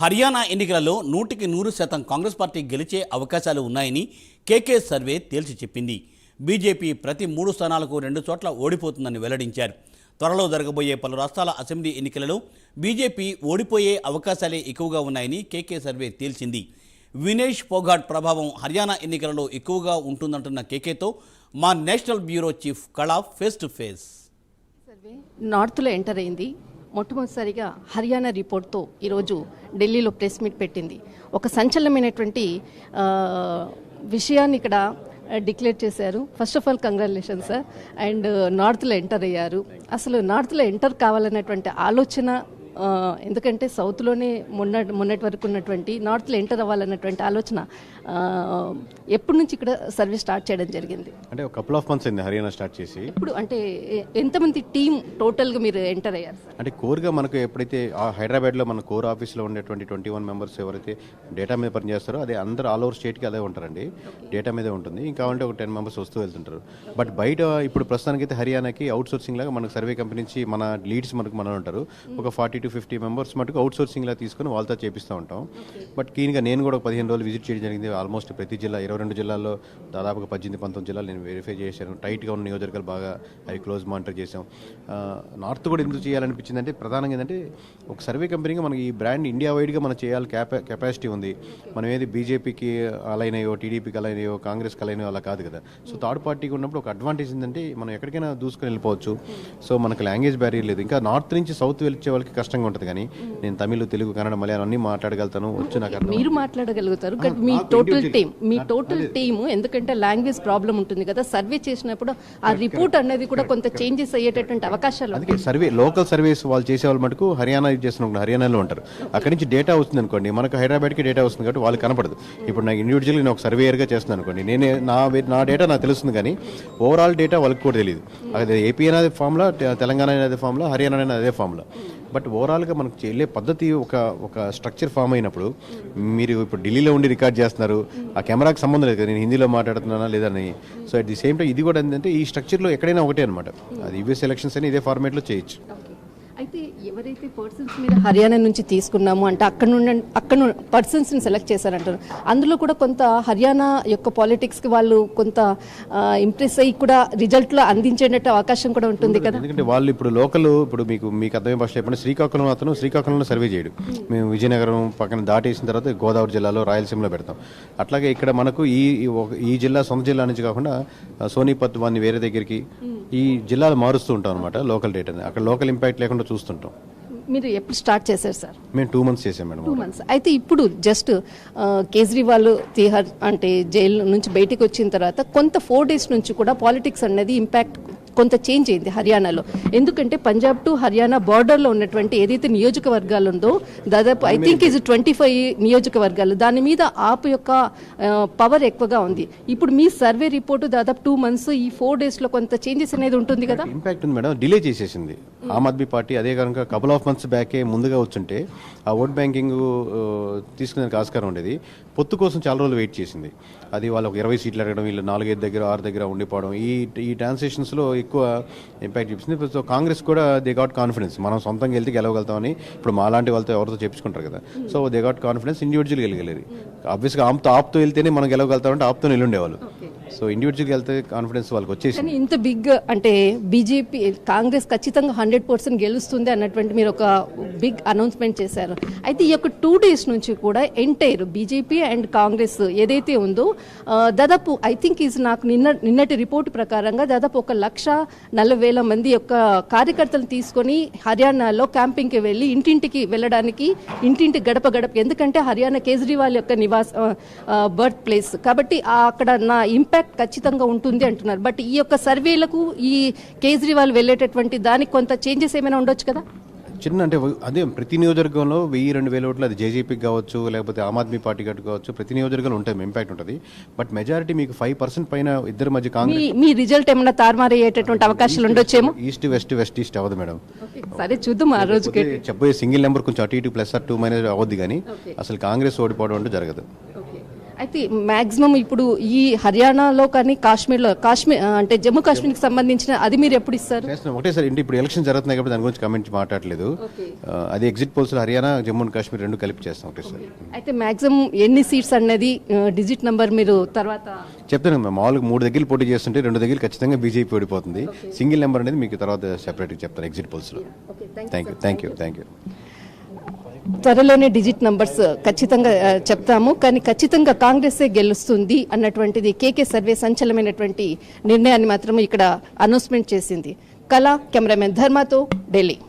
హర్యానా ఎన్నికలలో నూటికి నూరు శాతం కాంగ్రెస్ పార్టీ గెలిచే అవకాశాలు ఉన్నాయని కేకే సర్వే తేల్చి చెప్పింది. బీజేపీ ప్రతి మూడు స్థానాలకు రెండు చోట్ల ఓడిపోతుందని వెల్లడించారు. త్వరలో జరగబోయే పలు రాష్ట్రాల అసెంబ్లీ ఎన్నికలలో బీజేపీ ఓడిపోయే అవకాశాలే ఎక్కువగా ఉన్నాయని కేకే సర్వే తేల్చింది. వినేష్ పోగాట్ ప్రభావం హర్యానా ఎన్నికలలో ఎక్కువగా ఉంటుందంటున్న కేకేతో మా national bureau chief Kala face to face. నార్త్లో ఎంటర్ అయింది. మొట్టమొదటిసారిగా హర్యానా రిపోర్ట్తో ఈరోజు ఢిల్లీలో ప్రెస్ మీట్ పెట్టింది. ఒక సంచలనమైనటువంటి విషయాన్ని ఇక్కడ డిక్లేర్ చేశారు. First of all congratulation sir. And నార్త్లో ఎంటర్ అయ్యారు. అసలు నార్త్లో ఎంటర్ కావాలన్నటువంటి ఆలోచన ఎందుకంటే సౌత్లోనే మొన్న మొన్నటి వరకు ఉన్నటువంటి నార్త్లో ఎంటర్ అవ్వాలన్నటువంటి ఆలోచన ఎప్పటి నుంచి ఇక్కడ సర్వీస్ స్టార్ట్ చేయడం జరిగింది? అంటే ఒక కపుల్ ఆఫ్ మంత్స్ అయింది హర్యానా స్టార్ట్ చేసి. ఇప్పుడు అంటే ఎంతమంది టీం టోటల్గా మీరు ఎంటర్ అయ్యారు సార్? అంటే కోర్గా మనకు ఎప్పుడైతే ఆ హైదరాబాద్లో మన కోర్ ఆఫీస్లో ఉండేటువంటి ట్వంటీ వన్ మెంబర్స్ ఎవరైతే డేటా మీద పనిచేస్తారో అదే అందరూ ఆల్ ఓవర్ స్టేట్కి అదే ఉంటారండి. డేటా మీదే ఉంటుంది. ఇంకా అంటే ఒక టెన్ మెంబర్స్ వస్తూ వెళ్తుంటారు. బట్ బయట ఇప్పుడు ప్రస్తుతానికైతే హర్యానాకి అవుట్ సోర్సింగ్ లాగా మనకు సర్వే కంపెనీ నుంచి మన లీడ్స్ మనకు మన ఉంటారు. ఒక ఫార్టీ టు ఫిఫ్టీ మెంబర్స్ మటుకు అవుట్ సోర్సింగ్ లాగా తీసుకొని వాళ్ళతో చేపిస్తూ ఉంటాం. బట్ క్లీన్గా నేను కూడా ఒక పదిహేను రోజులు విజిట్ చేయడం జరిగింది. ఆల్మోస్ట్ ప్రతి జిల్లా ఇరవై రెండు జిల్లాల్లో దాదాపుగా పద్దెనిమిది పంతొమ్మిది జిల్లాలు నేను వెరిఫై చేశాను. టైట్గా ఉన్న నియోజకవర్గాలు బాగా అవి క్లోజ్ మానిటర్ చేసాం నార్త్ కూడా ఎందుకు చేయాలనిపించింది అంటే ప్రధానంగా ఏంటంటే ఒక సర్వే కంపెనీగా మనకి ఈ బ్రాండ్ ఇండియా వైడ్గా మనం చేయాలి క్యాపా కెపాసిటీ ఉంది. మనం ఏది బీజేపీకి అలైనయో టీడీపీకి అలైనయో కాంగ్రెస్కి అలైనయో అలా కాదు కదా. సో థర్డ్ పార్టీకి ఉన్నప్పుడు ఒక అడ్వాంటేజ్ ఏంటంటే మనం ఎక్కడికైనా దూసుకొని వెళ్ళిపోవచ్చు. సో మనకు లాంగ్వేజ్ బ్యారియర్ లేదు. ఇంకా నార్త్ నుంచి సౌత్ వెళ్ళే వాళ్ళకి కష్టం కష్టంగా ఉంటుంది కానీ నేను తమిళ్ తెలుగు కన్నడ మలయాళం అన్ని మాట్లాడగలుగుతాను వచ్చు నాకు అర్థం మీరు మాట్లాడగలుగుతారు కానీ మీ టోటల్ టీం మీ టోటల్ టీమ్ ఎందుకంటే లాంగ్వేజ్ ప్రాబ్లం ఉంటుంది కదా సర్వే చేసినప్పుడు ఆ రిపోర్ట్ అనేది కూడా కొంత చేంజెస్ అయ్యేటటువంటి అవకాశాలు. అందుకే సర్వే లోకల్ సర్వీస్ వాళ్ళు చేసే వాళ్ళు మటుకు హర్యానా యూజ్ చేస్తున్న హర్యానాలో ఉంటారు. అక్కడి నుంచి డేటా వస్తుంది అనుకోండి మనకు హైదరాబాద్కి డేటా వస్తుంది కాబట్టి వాళ్ళకి కనపడదు. ఇప్పుడు నాకు ఇండివిజువల్గా నేను ఒక సర్వేయర్గా చేస్తున్నాను అనుకోండి నేనే నా నా డేటా నాకు తెలుస్తుంది కానీ ఓవరాల్ డేటా వాళ్ళకి కూడా తెలియదు. అదే ఏపీ అనేది ఫామ్లా తెలంగాణ అనేది ఫామ్లా హర్యానా అనేది అదే ఫామ్లా బట్ ఓవరాల్గా మనకు వెళ్ళే పద్ధతి ఒక ఒక స్ట్రక్చర్ ఫామ్ అయినప్పుడు మీరు ఇప్పుడు ఢిల్లీలో ఉండి రికార్డ్ చేస్తున్నారు ఆ కెమెరాకి సంబంధం లేదు కదా నేను హిందీలో మాట్లాడుతున్నానా లేదని so at the same time ఇది కూడా ఏంటంటే ఈ స్ట్రక్చర్లో ఎక్కడైనా ఒకటే అనమాట అది యూఎస్ ఎలక్షన్స్ అని ఇదే ఫార్మేట్లో చేయొచ్చు. అయితే ఎవరైతే పర్సన్స్ హర్యానా నుంచి తీసుకున్నాము అంటే అక్కడ నుండి అక్కడ పర్సన్స్ని సెలెక్ట్ చేశారంటారు. అందులో కూడా కొంత హర్యానా యొక్క పాలిటిక్స్కి వాళ్ళు కొంత ఇంప్రెస్ అయ్యి కూడా రిజల్ట్లో అందించేటట్టు అవకాశం కూడా ఉంటుంది కదా. ఎందుకంటే వాళ్ళు ఇప్పుడు లోకల్ ఇప్పుడు మీకు మీకు అర్థమైన భాష చెప్పండి. శ్రీకాకుళం అతను శ్రీకాకుళంలో సర్వే చేయడు. మేము విజయనగరం పక్కన దాటేసిన తర్వాత గోదావరి జిల్లాలో రాయలసీమలో పెడతాం. అట్లాగే ఇక్కడ మనకు ఈ ఈ జిల్లా సొంత జిల్లా నుంచి కాకుండా సోనీపత్ వాడిని వేరే దగ్గరికి ఈ జిల్లాలు మారుస్తూ ఉంటాం అనమాట లోకల్ డేటాని అక్కడ లోకల్ ఇంపాక్ట్ లేకుండా చూస్తుంటాం. మీరు ఎప్పుడు స్టార్ట్ చేశారు సార్? మేము టూ మంత్స్ చేసాం మేడం టూ మంత్స్ అయితే ఇప్పుడు జస్ట్ కేజ్రీవాల్ తిహార్ అంటే జైలు నుంచి బయటికి వచ్చిన తర్వాత కొంత ఫోర్ డేస్ నుంచి కూడా పాలిటిక్స్ అనేది ఇంపాక్ట్ కొంత చేంజ్ అయింది హర్యానాలో. ఎందుకంటే పంజాబ్ టు హర్యానా బార్డర్లో ఉన్నటువంటి ఏదైతే నియోజకవర్గాలు ఉందో దాదాపు ఐ థింక్ ఇది ట్వంటీ ఫైవ్ నియోజకవర్గాలు దాని మీద ఆప్ యొక్క పవర్ ఎక్కువగా ఉంది. ఇప్పుడు మీ సర్వే రిపోర్టు దాదాపు టూ మంత్స్ ఈ ఫోర్ డేస్లో కొంత చేంజెస్ అనేది ఉంటుంది కదా? ఇంపాక్ట్ ఉంది మేడం. డిలే చేసేసింది. ఆమ్ ఆద్మీ పార్టీ అదే కనుక కపుల్ ఆఫ్ మంత్స్ బ్యాకే ముందుగా వచ్చుంటే ఆ ఓట్ బ్యాంకింగ్ తీసుకునేందుకు ఆస్కారం ఉండేది. పొత్తు కోసం చాలా రోజులు వెయిట్ చేసింది. అది వాళ్ళు ఒక ఇరవై సీట్లు అడగడం వీళ్ళు నాలుగైదు దగ్గర ఆరు దగ్గర ఉండిపోవడం ఈ ఈ ట్రాన్సాక్షన్స్లో ఎక్కువ ఇంపాక్ట్ చూపిస్తుంది. సో కాంగ్రెస్ కూడా దే గాట్ కాన్ఫిడెన్స్ మనం సొంతంగా వెళ్తే గెలవగలుగుతామని ఇప్పుడు మాలాంటి వాళ్ళతో ఎవరితో చెప్పుకుంటారు కదా. సో దే గాట్ కాన్ఫిడెన్స్ ఇండివిజువల్గా గెలగలేరు ఆబ్వియస్గా ఆప్తో ఆప్తో వెళ్తేనే మనం గెలవగలుగుతామంటే ఆప్తో వెళ్ళుండేవాళ్ళు సో ఇండివిజువల్గా వెళ్తే కాన్ఫిడెన్స్ వాళ్ళకి వచ్చేసి కానీ ఇంత బిగ్ అంటే బీజేపీ కాంగ్రెస్ ఖచ్చితంగా హండ్రెడ్ పర్సెంట్ గెలుస్తుంది అన్నటువంటి మీరు ఒక బిగ్ అనౌన్స్మెంట్ చేశారు. అయితే ఈ యొక్క టూ డేస్ నుంచి కూడా ఎంటైర్ బీజేపీ అండ్ కాంగ్రెస్ ఏదైతే ఉందో ఆ, దాదాపు ఐ థింక్ ఈజ్ నాకు నిన్న నిన్నటి రిపోర్ట్ ప్రకారంగా దాదాపు ఒక లక్ష నలభై వేల మంది యొక్క కార్యకర్తలు తీసుకొని హర్యానాలో క్యాంపింగ్కి వెళ్ళి ఇంటింటికి వెళ్ళడానికి ఇంటింటి గడప గడప ఎందుకంటే హర్యానా కేజ్రీవాల్ యొక్క నివాస బర్త్ ప్లేస్ కాబట్టి ఆ అక్కడ నా ఇంపాక్ట్ ఖచ్చితంగా ఉంటుంది అంటున్నారు. బట్ ఈ యొక్క సర్వేలకు ఈ కేజ్రీవాల్ వెళ్ళేటటువంటి దానికి కొంత చేంజెస్ ఏమైనా ఉండొచ్చు కదా? చిన్న అంటే అదే ప్రతి నియోజకవర్గంలో వెయ్యి రెండు వేల ఓట్లు అది జేజేపీకి కావచ్చు లేకపోతే ఆమ్ ఆద్మీ పార్టీ కావచ్చు ప్రతి నియోజకవర్గంలో ఉంటాయి ఇంపాక్ట్ ఉంటుంది. బట్ మెజారిటీ మీకు ఫైవ్ పర్సెంట్ పైన ఇద్దరి మధ్య కాంగ్రెస్ మీ రిజల్ట్ ఏమైనా తారుమారయ్యేటటువంటి అవకాశాలు ఉండొచ్చేమో? ఈస్ట్ వెస్ట్ వెస్ట్ ఈస్ట్ అవ్వదు మేడం. సరే చూద్దాం ఆ పోతే చెప్పబోయే సింగిల్ నెంబర్ కొంచెం అటు ఇటు ప్లస్ అటు మైనస్ అవ్వద్దు కానీ అసలు కాంగ్రెస్ ఓడిపోవడం అంటే జరగదు. అయితే మాక్సిమం ఇప్పుడు ఈ హర్యానాలో కానీ కాశ్మీర్లో కాశ్మీర్ అంటే జమ్మూ కాశ్మీర్కి సంబంధించిన అది మీరు ఎప్పుడు ఇస్తారు? ఒకటే సార్ ఇంటి ఇప్పుడు ఎలక్షన్ జరుగుతున్నాయి కాబట్టి దాని గురించి కమెంట్ మాట్లాడలేదు. అది exit polls Haryana Jammu and Kashmir రెండు కలిపి చేస్తాం ఒకటే సార్. అయితే మాక్సిమం ఎన్ని సీట్స్ అనేది డిజిట్ నంబర్ మీరు తర్వాత చెప్తాను మేము మామూలుగా మూడు దగ్గర పోటీ చేస్తుంటే రెండు దగ్గర ఖచ్చితంగా బీజేపీ ఓడిపోతుంది. సింగిల్ నెంబర్ అనేది మీకు తర్వాత సెపరేట్గా చెప్తాను exit పోల్స్లో thank you thank you thank you త్వరలోనే డిజిట్ నంబర్స్ ఖచ్చితంగా చెప్తాము. కానీ ఖచ్చితంగా కాంగ్రెసే గెలుస్తుంది అన్నటువంటిది కేకే సర్వే సంచలనమైనటువంటి నిర్ణయాన్ని మాత్రం ఇక్కడ అనౌన్స్మెంట్ చేసింది. కళ కెమెరామెన్ ధర్మతో ఢిల్లీ.